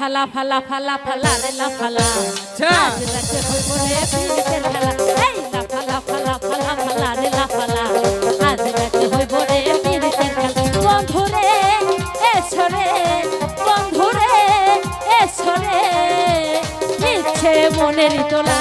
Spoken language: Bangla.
ফালা ফালা ফালা ফালা রে লা ফালা। আজ রাতে হইব রে খেলা এই লা ফালা ফালা ফালা ফালা রে লা ফালা। মনের তোলা।